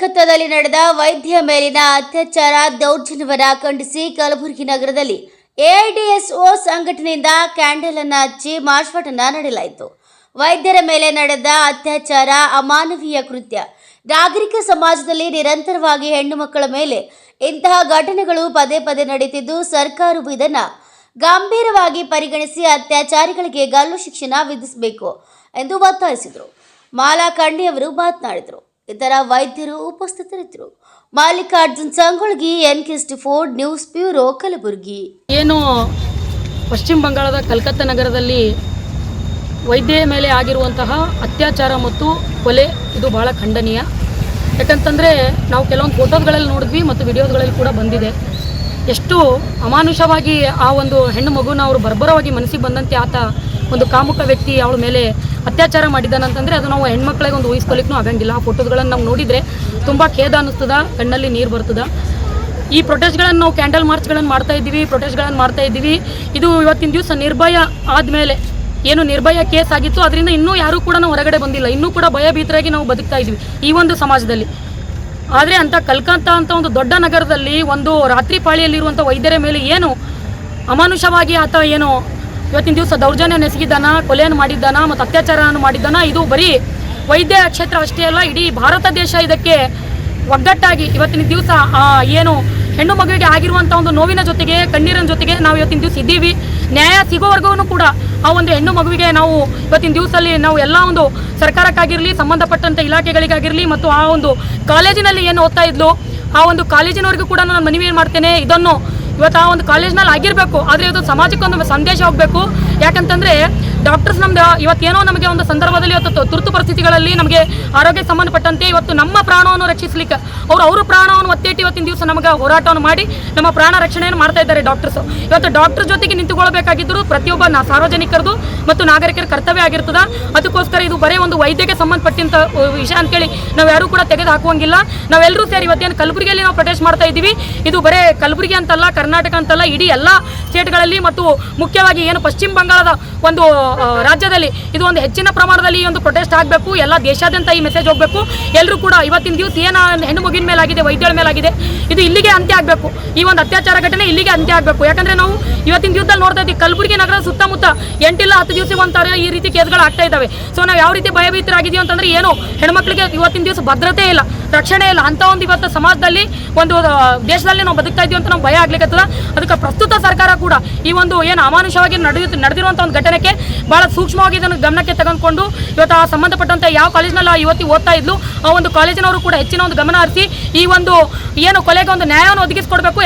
ಕಲ್ಕತ್ತಾದಲ್ಲಿ ನಡೆದ ವೈದ್ಯ ಮೇಲಿನ ಅತ್ಯಾಚಾರ ದೌರ್ಜನ್ಯವನ್ನು ಖಂಡಿಸಿ ಕಲಬುರಗಿ ನಗರದಲ್ಲಿ ಎಐಡಿಎಸ್ಒ ಸಂಘಟನೆಯಿಂದ ಕ್ಯಾಂಡಲ್ ಅನ್ನು ಹಚ್ಚಿ ಮಾರ್ಚ್ಪಾಟನ್ನ ನಡೆಯಲಾಯಿತು. ವೈದ್ಯರ ಮೇಲೆ ನಡೆದ ಅತ್ಯಾಚಾರ ಅಮಾನವೀಯ ಕೃತ್ಯ. ನಾಗರಿಕ ಸಮಾಜದಲ್ಲಿ ನಿರಂತರವಾಗಿ ಹೆಣ್ಣು ಮಕ್ಕಳ ಮೇಲೆ ಇಂತಹ ಘಟನೆಗಳು ಪದೇ ಪದೇ ನಡೆಯುತ್ತಿದ್ದು, ಸರ್ಕಾರವು ಇದನ್ನು ಗಂಭೀರವಾಗಿ ಪರಿಗಣಿಸಿ ಅತ್ಯಾಚಾರಿಗಳಿಗೆ ಗಲ್ಲು ಶಿಕ್ಷಣ ವಿಧಿಸಬೇಕು ಎಂದು ಒತ್ತಾಯಿಸಿದರು. ಮಾಲಾ ಮಾತನಾಡಿದರು. ಇತರ ವೈದ್ಯರು ಉಪಸ್ಥಿತರಿದ್ದರು. Mallikarjun Sangolgi N K Ford news bureau, Kalaburagi. ಏನು ಪಶ್ಚಿಮ ಬಂಗಾಳದ ಕಲ್ಕತ್ತಾ ನಗರದಲ್ಲಿ ವೈದ್ಯೆಯ ಮೇಲೆ ಆಗಿರುವಂತಹ ಅತ್ಯಾಚಾರ ಮತ್ತು ಕೊಲೆ ಇದು ಬಹಳ ಖಂಡನೀಯ. ಯಾಕಂತಂದರೆ ನಾವು ಕೆಲವೊಂದು ಫೋಟೋಗಳಲ್ಲಿ ನೋಡಿದ್ವಿ ಮತ್ತು ವಿಡಿಯೋಗಳಲ್ಲಿ ಕೂಡ ಬಂದಿದೆ. ಎಷ್ಟು ಅಮಾನುಷವಾಗಿ ಆ ಒಂದು ಹೆಣ್ಣು ಮಗುನ ಅವರು ಬರ್ಬರವಾಗಿ ಮನಸ್ಸಿಗೆ ಬಂದಂತೆ ಆತ ಒಂದು ಕಾಮುಕ ವ್ಯಕ್ತಿ ಅವಳ ಮೇಲೆ ಅತ್ಯಾಚಾರ ಮಾಡಿದ್ದಾನಂತಂದರೆ ಅದು ನಾವು ಹೆಣ್ಮಕ್ಳಿಗೆ ಒಂದು ಊಹಿಸ್ಕೊಲಿಕ್ಕೂ ಆಗಂಗಿಲ್ಲ. ಆ ಫೋಟೋಗಳನ್ನು ನಾವು ನೋಡಿದರೆ ತುಂಬ ಖೇದ ಅನ್ನಿಸ್ತದ, ಕಣ್ಣಲ್ಲಿ ನೀರು ಬರ್ತದ. ಈ ಪ್ರೊಟೆಸ್ಟ್ಗಳನ್ನು ನಾವು ಕ್ಯಾಂಡಲ್ ಮಾರ್ಚ್ಗಳನ್ನು ಮಾಡ್ತಾ ಇದ್ದೀವಿ ಪ್ರೊಟೆಸ್ಟ್ಗಳನ್ನು ಮಾಡ್ತಾ ಇದ್ದೀವಿ. ಇದು ಇವತ್ತಿನ ದಿವಸ ನಿರ್ಭಯ ಆದಮೇಲೆ ಏನು ನಿರ್ಭಯ ಕೇಸ್ ಆಗಿತ್ತು. ಅದರಿಂದ ಇನ್ನೂ ಯಾರೂ ಕೂಡ ನಾವು ಹೊರಗಡೆ ಬಂದಿಲ್ಲ. ಇನ್ನೂ ಕೂಡ ಭಯಭೀತರಾಗಿ ನಾವು ಬದುಕ್ತಾ ಇದ್ವಿ ಈ ಒಂದು ಸಮಾಜದಲ್ಲಿ. ಆದರೆ ಅಂತ ಕಲ್ಕತ್ತಾ ಅಂತ ಒಂದು ದೊಡ್ಡ ನಗರದಲ್ಲಿ ಒಂದು ರಾತ್ರಿ ಪಾಳಿಯಲ್ಲಿರುವಂಥ ವೈದ್ಯರ ಮೇಲೆ ಏನು ಅಮಾನುಷವಾಗಿ ಅಥವಾ ಏನು ಇವತ್ತಿನ ದಿವಸ ದೌರ್ಜನ್ಯ ನೆಸಗಿದ್ದಾನ ಕೊಲೆಯನ್ನು ಮಾಡಿದ್ದಾನ ಮತ್ತು ಅತ್ಯಾಚಾರವನ್ನು ಮಾಡಿದ್ದಾನ. ಇದು ಬರೀ ವೈದ್ಯ ಕ್ಷೇತ್ರ ಅಷ್ಟೇ ಅಲ್ಲ, ಇಡೀ ಭಾರತ ದೇಶ ಇದಕ್ಕೆ ಒಗ್ಗಟ್ಟಾಗಿ ಇವತ್ತಿನ ದಿವಸ ಏನು ಹೆಣ್ಣು ಮಗುವಿಗೆ ಆಗಿರುವಂಥ ಒಂದು ನೋವಿನ ಜೊತೆಗೆ, ಕಣ್ಣೀರಿನ ಜೊತೆಗೆ ನಾವು ಇವತ್ತಿನ ದಿವಸ ಇದ್ದೀವಿ. ನ್ಯಾಯ ಸಿಗೋವರೆಗೂ ಕೂಡ ಆ ಒಂದು ಹೆಣ್ಣು ಮಗುವಿಗೆ ನಾವು ಇವತ್ತಿನ ದಿವಸದಲ್ಲಿ ನಾವು ಎಲ್ಲ ಒಂದು ಸರ್ಕಾರಕ್ಕಾಗಿರಲಿ ಸಂಬಂಧಪಟ್ಟಂಥ ಇಲಾಖೆಗಳಿಗಾಗಿರಲಿ ಮತ್ತು ಆ ಒಂದು ಕಾಲೇಜಿನಲ್ಲಿ ಏನು ಓದ್ತಾ ಇದ್ಲು, ಆ ಒಂದು ಕಾಲೇಜಿನವರೆಗೂ ಕೂಡ ನಾನು ಮನವಿ ಮಾಡ್ತೇನೆ. ಇದನ್ನು ಇವತ್ತು ಆ ಒಂದು ಕಾಲೇಜ್ನಲ್ಲಿ ಆಗಿರಬೇಕು ಆದರೆ ಇದು ಸಮಾಜಕ್ಕೊಂದು ಸಂದೇಶ ಹೋಗಬೇಕು. ಯಾಕಂತಂದರೆ ಡಾಕ್ಟರ್ಸ್ ನಮ್ದು ಇವತ್ತೇನೋ ನಮಗೆ ಒಂದು ಸಂದರ್ಭದಲ್ಲಿ ಇವತ್ತು ತುರ್ತು ಪರಿಸ್ಥಿತಿಗಳಲ್ಲಿ ನಮಗೆ ಆರೋಗ್ಯ ಸಂಬಂಧಪಟ್ಟಂತೆ ಇವತ್ತು ನಮ್ಮ ಪ್ರಾಣವನ್ನು ರಕ್ಷಿಸಲಿಕ್ಕೆ ಅವರು ಅವರ ಪ್ರಾಣವನ್ನು ಒತ್ತೇಟಿ ಇವತ್ತಿನ ದಿವಸ ನಮಗೆ ಹೋರಾಟವನ್ನು ಮಾಡಿ ನಮ್ಮ ಪ್ರಾಣ ರಕ್ಷಣೆಯನ್ನು ಮಾಡ್ತಾ ಇದ್ದಾರೆ ಡಾಕ್ಟರ್ಸ್ ಇವತ್ತು ಡಾಕ್ಟರ್ ಜೊತೆಗೆ ನಿಂತುಕೊಳ್ಳಬೇಕಾಗಿದ್ದರೂ ಪ್ರತಿಯೊಬ್ಬ ಸಾರ್ವಜನಿಕರದು ಮತ್ತು ನಾಗರಿಕರ ಕರ್ತವ್ಯ ಆಗಿರ್ತದೆ. ಅದಕ್ಕೋಸ್ಕರ ಇದು ಬರೀ ಒಂದು ವೈದ್ಯಕ್ಕೆ ಸಂಬಂಧಪಟ್ಟಂತ ವಿಷಯ ಅಂತೇಳಿ ನಾವು ಯಾರೂ ಕೂಡ ತೆಗೆದು ಹಾಕುವಂಗಿಲ್ಲ ನಾವೆಲ್ಲರೂ ಸೇರಿ ಇವತ್ತೇನು ಕಲಬುರಗಿಯಲ್ಲಿ ನಾವು ಪ್ರೊಟೆಸ್ಟ್ ಮಾಡ್ತಾ ಇದ್ದೀವಿ. ಇದು ಬರೇ ಕಲಬುರಗಿ ಅಂತಲ್ಲ, ಕರ್ನಾಟಕ ಅಂತಲ್ಲ, ಇಡೀ ಎಲ್ಲ ಸ್ಟೇಟ್ಗಳಲ್ಲಿ ಮತ್ತು ಮುಖ್ಯವಾಗಿ ಏನು ಪಶ್ಚಿಮ ಬಂಗಾಳದ ಒಂದು ರಾಜ್ಯದಲ್ಲಿ ಇದು ಒಂದು ಹೆಚ್ಚಿನ ಪ್ರಮಾಣದಲ್ಲಿ ಈ ಒಂದು ಪ್ರೊಟೆಸ್ಟ್ ಆಗಬೇಕು. ಎಲ್ಲ ದೇಶಾದ್ಯಂತ ಈ ಮೆಸೇಜ್ ಹೋಗಬೇಕು. ಎಲ್ಲರೂ ಕೂಡ ಇವತ್ತಿನ ದಿವಸ ಏನು ಹೆಣ್ಣು ಮಗುವಿನ ಮೇಲಾಗಿದೆ, ವೈದ್ಯರ ಮೇಲಾಗಿದೆ, ಇದು ಇಲ್ಲಿಗೆ ಅಂತ್ಯ ಆಗಬೇಕು. ಈ ಒಂದು ಅತ್ಯಾಚಾರ ಘಟನೆ ಇಲ್ಲಿಗೆ ಅಂತ್ಯ ಆಗಬೇಕು. ಯಾಕಂದ್ರೆ ನಾವು ಇವತ್ತಿನ ದಿವಸದಲ್ಲಿ ನೋಡ್ತಾ ಇದ್ದೀವಿ, ಕಲಬುರಗಿ ನಗರ ಸುತ್ತಮುತ್ತ ಎಂಟಿಲ್ಲ ಹತ್ತು ದಿವಸ ಒಂಥರ ಈ ರೀತಿ ಕೇಸ್ಗಳು ಆಗ್ತಾ ಇದ್ದಾವೆ. ಸೊ ನಾವು ಯಾವ ರೀತಿ ಭಯಭೀತರಾಗಿದ್ದೀವಿ ಅಂತಂದ್ರೆ ಏನು ಹೆಣ್ಮಕ್ಳಿಗೆ ಇವತ್ತಿನ ದಿವಸ ಭದ್ರತೆ ಇಲ್ಲ, ರಕ್ಷಣೆ ಇಲ್ಲ. ಅಂತ ಒಂದು ಇವತ್ತು ಸಮಾಜದಲ್ಲಿ ಒಂದು ದೇಶದಲ್ಲಿ ನಾವು ಬದುಕ್ತಾ ಇದೀವಿ ಅಂತ ನಾವು ಭಯ ಆಗ್ಲಿಕ್ಕೆ ಅದಕ್ಕೆ ಪ್ರಸ್ತುತ ಸರ್ಕಾರ ಕೂಡ ಈ ಒಂದು ಏನು ಅಮಾನುಷವಾಗಿ ನಡೆಯುತ್ತೆ, ನಡೆದಿರುವಂಥ ಒಂದು ಘಟನೆಗೆ ಬಹಳ ಸೂಕ್ಷ್ಮವಾಗಿ ಇದನ್ನು ಗಮನಕ್ಕೆ ತೆಗೆದುಕೊಂಡು ಇವತ್ತು ಆ ಸಂಬಂಧಪಟ್ಟಂತೆ ಯಾವ ಕಾಲೇಜ್ನಲ್ಲಿ ಇವತ್ತಿ ಓದ್ತಾ ಇದ್ಲು, ಆ ಒಂದು ಕಾಲೇಜಿನವರು ಕೂಡ ಹೆಚ್ಚಿನ ಒಂದು ಗಮನ ಹರಿಸಿ ಈ ಒಂದು ಏನು ಕೊಲೆಗೆ ಒಂದು ನ್ಯಾಯವನ್ನು ಒದಗಿಸಿಕೊಡ್ಬೇಕು.